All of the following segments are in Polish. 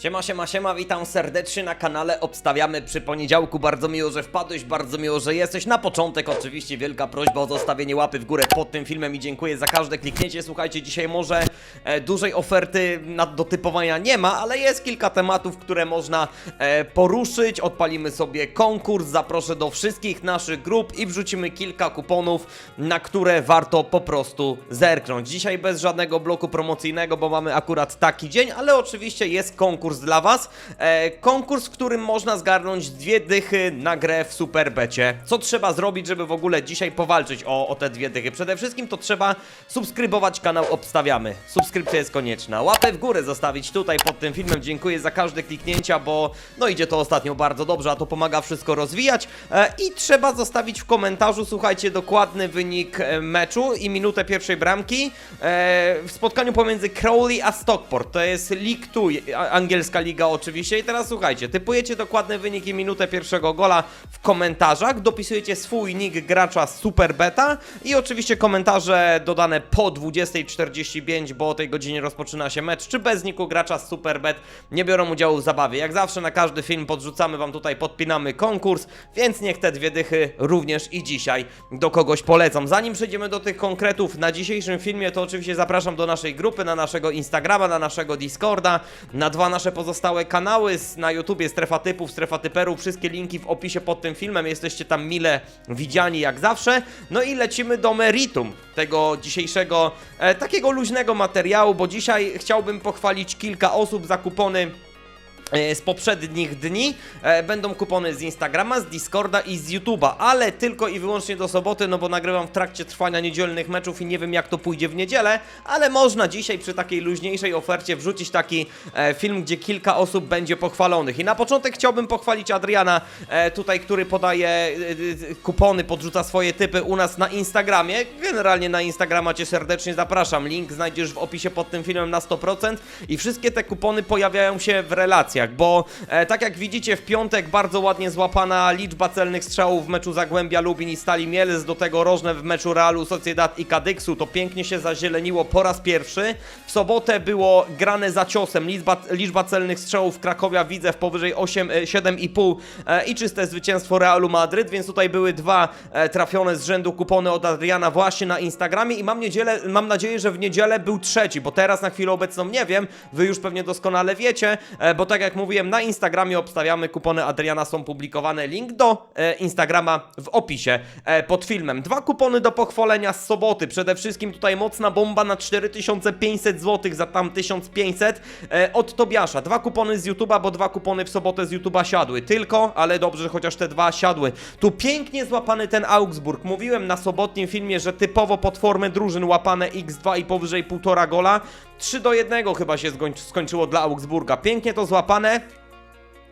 Siema, siema, siema, witam serdecznie na kanale Obstawiamy przy poniedziałku. Bardzo miło, że wpadłeś, bardzo miło, że jesteś. Na początek oczywiście wielka prośba o zostawienie łapy w górę pod tym filmem i dziękuję za każde kliknięcie. Słuchajcie, dzisiaj może e, dużej oferty na, do typowania nie ma, ale jest kilka tematów, które można e, poruszyć. Odpalimy sobie konkurs, zaproszę do wszystkich naszych grup i wrzucimy kilka kuponów, na które warto po prostu zerknąć. Dzisiaj bez żadnego bloku promocyjnego, bo mamy akurat taki dzień, ale oczywiście jest konkurs dla Was. E, konkurs, w którym można zgarnąć dwie dychy na grę w Superbecie. Co trzeba zrobić, żeby w ogóle dzisiaj powalczyć o, o te dwie dychy? Przede wszystkim to trzeba subskrybować kanał Obstawiamy. Subskrypcja jest konieczna. Łapę w górę zostawić tutaj pod tym filmem. Dziękuję za każde kliknięcia, bo no idzie to ostatnio bardzo dobrze, a to pomaga wszystko rozwijać. E, I trzeba zostawić w komentarzu, słuchajcie, dokładny wynik e, meczu i minutę pierwszej bramki e, w spotkaniu pomiędzy Crowley a Stockport. To jest League 2, a- angielska liga oczywiście. I teraz słuchajcie, typujecie dokładny wynik i minutę pierwszego gola w komentarzach, dopisujecie swój nick gracza Superbeta i oczywiście komentarze dodane po 20.45, bo o tej godzinie rozpoczyna się mecz, czy bez niku gracza z Superbet nie biorą udziału w zabawie. Jak zawsze na każdy film podrzucamy wam tutaj, podpinamy konkurs, więc niech te dwie dychy również i dzisiaj do kogoś polecam. Zanim przejdziemy do tych konkretów na dzisiejszym filmie, to oczywiście zapraszam do naszej grupy, na naszego Instagrama, na naszego Discorda, na dwa nasze pozostałe kanały. Na YouTubie, Strefa Typów, Strefa Typerów, wszystkie linki w opisie pod tym filmem, jesteście tam mile widziani jak zawsze. No i lecimy do meritum tego dzisiejszego e, takiego luźnego materiału, bo dzisiaj chciałbym pochwalić kilka osób za kupony z poprzednich dni. E, Będą kupony z Instagrama, z Discorda i z YouTube'a, ale tylko i wyłącznie do soboty, no bo nagrywam w trakcie trwania niedzielnych meczów i nie wiem jak to pójdzie w niedzielę, ale można dzisiaj przy takiej luźniejszej ofercie wrzucić taki e, film, gdzie kilka osób będzie pochwalonych. I na początek chciałbym pochwalić Adriana e, tutaj, który podaje e, e, kupony, podrzuca swoje typy u nas na Instagramie. Generalnie na Instagrama Cię serdecznie zapraszam. Link znajdziesz w opisie pod tym filmem na 100% i wszystkie te kupony pojawiają się w relacjach, bo e, tak jak widzicie w piątek bardzo ładnie złapana liczba celnych strzałów w meczu Zagłębia Lubin i Stali Mielec, do tego rożne w meczu Realu Sociedad i Kadyksu, to pięknie się zazieleniło po raz pierwszy. W sobotę było grane za ciosem, liczba, liczba celnych strzałów Krakowia widzę w powyżej 8, e, 7,5 e, i czyste zwycięstwo Realu Madryt, więc tutaj były dwa e, trafione z rzędu kupony od Adriana właśnie na Instagramie i mam, niedzielę, mam nadzieję, że w niedzielę był trzeci, bo teraz na chwilę obecną nie wiem, wy już pewnie doskonale wiecie, e, bo tak jak mówiłem, na Instagramie obstawiamy kupony Adriana, są publikowane, link do e, Instagrama w opisie e, pod filmem. Dwa kupony do pochwalenia z soboty, przede wszystkim tutaj mocna bomba na 4500 zł za tam 1500 e, od Tobiasza. Dwa kupony z YouTube'a, bo dwa kupony w sobotę z YouTube'a siadły. Tylko, ale dobrze, chociaż te dwa siadły. Tu pięknie złapany ten Augsburg. Mówiłem na sobotnim filmie, że typowo pod formę drużyn łapane x2 i powyżej 1,5 gola. 3 do 1 chyba się skończy- skończyło dla Augsburga. Pięknie to złapane wykorzystane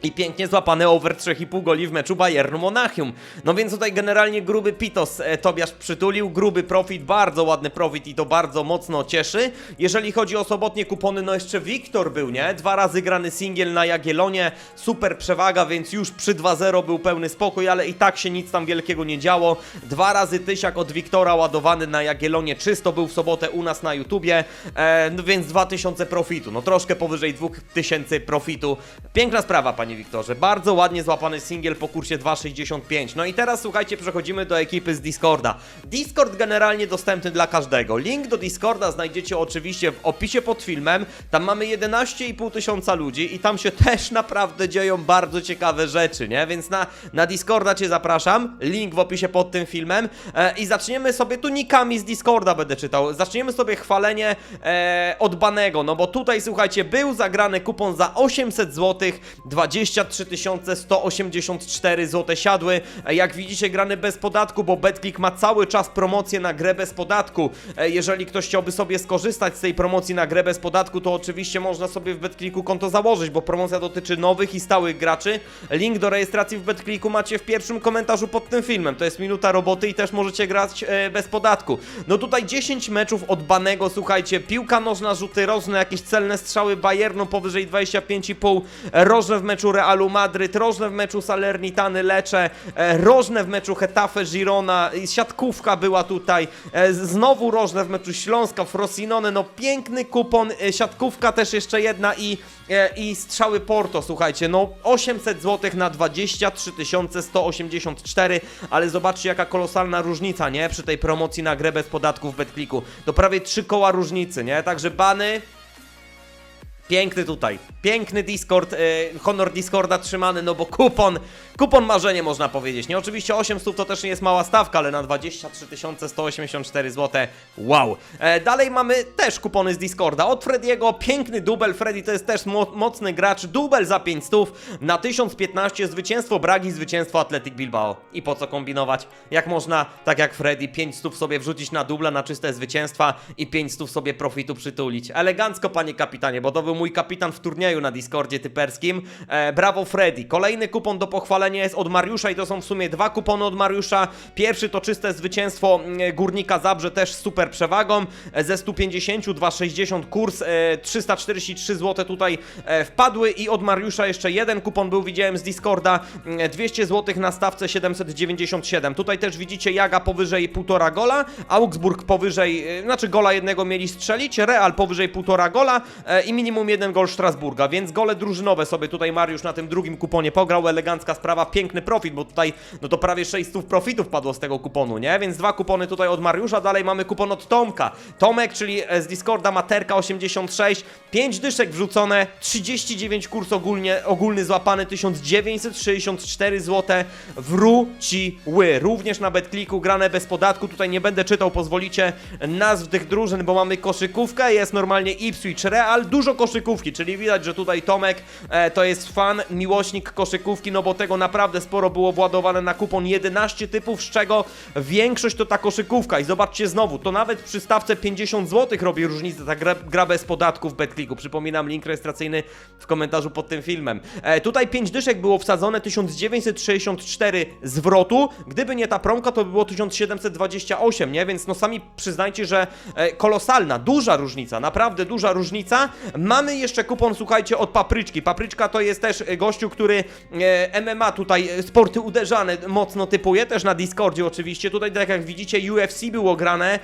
i pięknie złapany over 3,5 goli w meczu Bayernu Monachium. No więc tutaj generalnie gruby Pitos e, Tobiasz przytulił, gruby profit, bardzo ładny profit i to bardzo mocno cieszy. Jeżeli chodzi o sobotnie kupony, no jeszcze Wiktor był, nie? Dwa razy grany singiel na Jagiellonie, super przewaga, więc już przy 2-0 był pełny spokój, ale i tak się nic tam wielkiego nie działo. Dwa razy tysiak od Wiktora ładowany na Jagiellonie, czysto był w sobotę u nas na YouTubie, e, no więc 2000 profitu, no troszkę powyżej 2000 profitu. Piękna sprawa, panie Wiktorze, bardzo ładnie złapany singiel po kursie 2,65. No i teraz słuchajcie, przechodzimy do ekipy z Discorda. Discord generalnie dostępny dla każdego. Link do Discorda znajdziecie oczywiście w opisie pod filmem. Tam mamy 11,5 tysiąca ludzi i tam się też naprawdę dzieją bardzo ciekawe rzeczy, nie? Więc na, na Discorda cię zapraszam. Link w opisie pod tym filmem. E, I zaczniemy sobie tu nikami z Discorda będę czytał. Zaczniemy sobie chwalenie e, od Banego, no bo tutaj słuchajcie, był zagrany kupon za 800 zł, 23 184 zł siadły. E, Jak widzicie, grany bez podatku, bo BetClick ma cały czas promocję na grę bez podatku. E, Jeżeli ktoś chciałby sobie skorzystać z tej promocji na grę bez podatku, to oczywiście można sobie w BetClicku konto założyć, bo promocja dotyczy nowych i stałych graczy. Link do rejestracji w BetClicku macie w pierwszym komentarzu pod tym filmem. To jest minuta roboty i też możecie grać e, bez podatku. No tutaj 10 meczów od Banego, słuchajcie, piłka nożna, rzuty rożne, jakieś celne strzały Bayernu powyżej 25,5, rożne w meczu meczu Realu Madryt, rożne w meczu Salernitany Lecze, e, rożne w meczu Hetafe Girona, siatkówka była tutaj, e, znowu rożne w meczu Śląska, Frosinone, no piękny kupon, e, siatkówka też jeszcze jedna i, i strzały Porto, słuchajcie, no 800 zł na 23 184, ale zobaczcie jaka kolosalna różnica, nie, przy tej promocji na grę bez podatków w BetClicku, to prawie 3 koła różnicy, nie, także bany, Piękny tutaj, piękny Discord, e, honor Discorda trzymany, no bo kupon, kupon marzenie można powiedzieć, nie? Oczywiście 800 to też nie jest mała stawka, ale na 23 184 zł, wow. E, dalej mamy też kupony z Discorda, od Frediego, piękny dubel, Freddy to jest też mo mocny gracz, dubel za 500, na 1015 zwycięstwo Bragi, zwycięstwo Athletic Bilbao. I po co kombinować? Jak można, tak jak Freddy, 500 sobie wrzucić na dubla, na czyste zwycięstwa i 500 sobie profitu przytulić. Elegancko, panie kapitanie, bo to był mój kapitan w turnieju na Discordzie typerskim. E, brawo Freddy. Kolejny kupon do pochwalenia jest od Mariusza i to są w sumie dwa kupony od Mariusza. Pierwszy to czyste zwycięstwo mm, Górnika Zabrze, też z super przewagą. E, ze 150, 260 kurs, e, 343 zł tutaj e, wpadły i od Mariusza jeszcze jeden kupon był, widziałem z Discorda, mm, 200 zł na stawce 797. Tutaj też widzicie Jaga powyżej 1,5 gola, Augsburg powyżej, e, znaczy gola jednego mieli strzelić, Real powyżej 1,5 gola e, i minimum jeden gol Strasburga, więc gole drużynowe sobie tutaj Mariusz na tym drugim kuponie pograł, elegancka sprawa, piękny profit, bo tutaj no to prawie 600 profitów padło z tego kuponu, nie? Więc dwa kupony tutaj od Mariusza, dalej mamy kupon od Tomka. Tomek, czyli e, z Discorda Materka 86, 5 dyszek wrzucone, 39 kurs ogólnie, ogólny złapany, 1964 zł wróciły. Również na BetClicku grane bez podatku, tutaj nie będę czytał, pozwolicie nazw tych drużyn, bo mamy koszykówkę, jest normalnie Ipswich Real, dużo koszykówki, czyli widać, że tutaj Tomek e, to jest fan, miłośnik koszykówki, no bo tego naprawdę sporo było władowane na kupon 11 typów, z czego większość to ta koszykówka i zobaczcie znowu, to nawet przy stawce 50 zł robi różnicę ta gra, gra bez podatku w BetClicku, przypominam link rejestracyjny w komentarzu pod tym filmem. E, tutaj 5 dyszek było wsadzone, 1964 zwrotu, gdyby nie ta promka to by było 1728, nie? Więc no sami przyznajcie, że e, kolosalna, duża różnica, naprawdę duża różnica. Mamy jeszcze kupon, słuchajcie, od Papryczki. Papryczka to jest też e, gościu, który e, MMA tutaj, e, sporty uderzane mocno typuje, też na Discordzie oczywiście. Tutaj tak jak widzicie UFC było grane,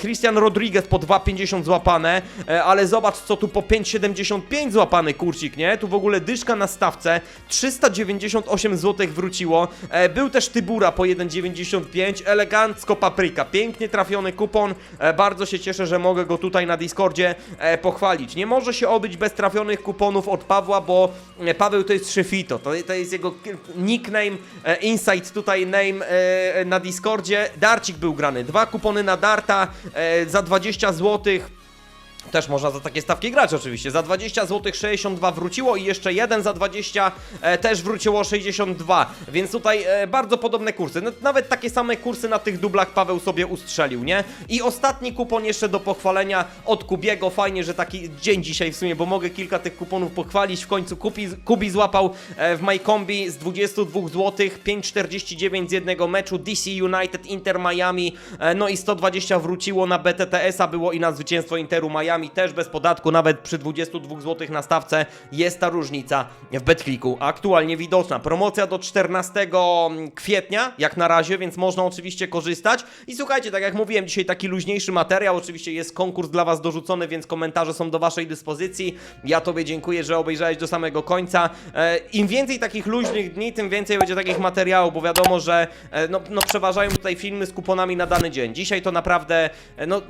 Christian Rodriguez po 2,50 złapane, ale zobacz co tu po 5,75 złapany kurcik, nie? Tu w ogóle dyszka na stawce, 398 zł wróciło. Był też Tybura po 1,95, elegancko papryka, pięknie trafiony kupon, bardzo się cieszę, że mogę go tutaj na Discordzie pochwalić. Nie może się obyć bez trafionych kuponów od Pawła, bo e, Paweł to jest Szyfito, to, to jest jego nickname, e, insight tutaj name e, na Discordzie. Darcik był grany, dwa kupony na Darta za 20 złotych. Też można za takie stawki grać oczywiście. Za 20 zł 62 wróciło i jeszcze jeden za 20 e, też wróciło 62. Więc tutaj e, bardzo podobne kursy. Nawet takie same kursy na tych dublach Paweł sobie ustrzelił, nie? I ostatni kupon jeszcze do pochwalenia od Kubiego. Fajnie, że taki dzień dzisiaj w sumie, bo mogę kilka tych kuponów pochwalić. W końcu Kubi, Kubi złapał e, w MyCombi z 22 zł 5,49 z jednego meczu DC United Inter Miami. E, no i 120 wróciło na BTTS-a, było i na zwycięstwo Interu Miami też bez podatku, nawet przy 22 zł na stawce jest ta różnica w BetClicku aktualnie widoczna. Promocja do 14 kwietnia, jak na razie, więc można oczywiście korzystać. I słuchajcie, tak jak mówiłem, dzisiaj taki luźniejszy materiał, oczywiście jest konkurs dla Was dorzucony, więc komentarze są do Waszej dyspozycji. Ja Tobie dziękuję, że obejrzałeś do samego końca. E, Im więcej takich luźnych dni, tym więcej będzie takich materiałów, bo wiadomo, że e, no, no przeważają tutaj filmy z kuponami na dany dzień. Dzisiaj to naprawdę, e, no...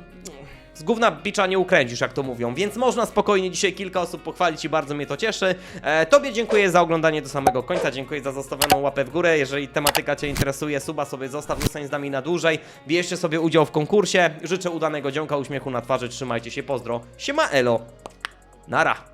Z gówna bicza nie ukręcisz, jak to mówią, więc można spokojnie dzisiaj kilka osób pochwalić i bardzo mnie to cieszy. E, tobie dziękuję za oglądanie do samego końca, dziękuję za zostawioną łapę w górę. Jeżeli tematyka Cię interesuje, suba sobie zostaw, zostań z nami na dłużej. Bierzcie sobie udział w konkursie. Życzę udanego dzionka, uśmiechu na twarzy, trzymajcie się, pozdro. Siema elo. Nara.